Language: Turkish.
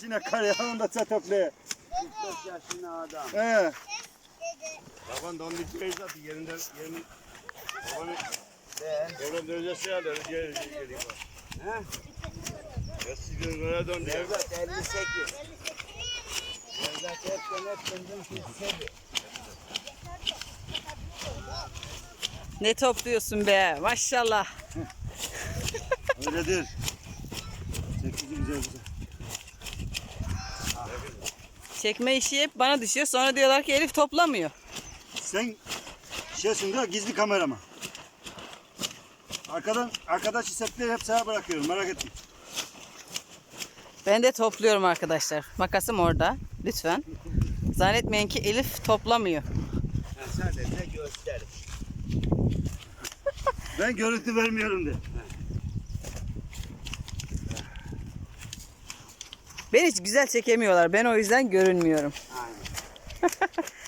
Yine kar ya onu da sen topla. 45 yaşında adam. He. Baban da onun içmeyi zaten yerinden yerini babanı oradan döneceğiz ya da gel gel gel. He? Ya sizin oraya döndü. Nevzat 58. Nevzat hepten hepten hissedi. Ne topluyorsun be maşallah. Öyledir. Çekici güzel güzel. Çekme işi hep bana düşüyor. Sonra diyorlar ki Elif toplamıyor. Sen şeysin da gizli kamerama. Arkadan arkadaş setleri hep sana bırakıyorum merak etme. Ben de topluyorum arkadaşlar. Makasım orada. Lütfen. Zannetmeyin ki Elif toplamıyor. Ben sadece gösteriş. Ben görüntü vermiyorum de. Beni hiç güzel çekemiyorlar. Ben o yüzden görünmüyorum. Aynen.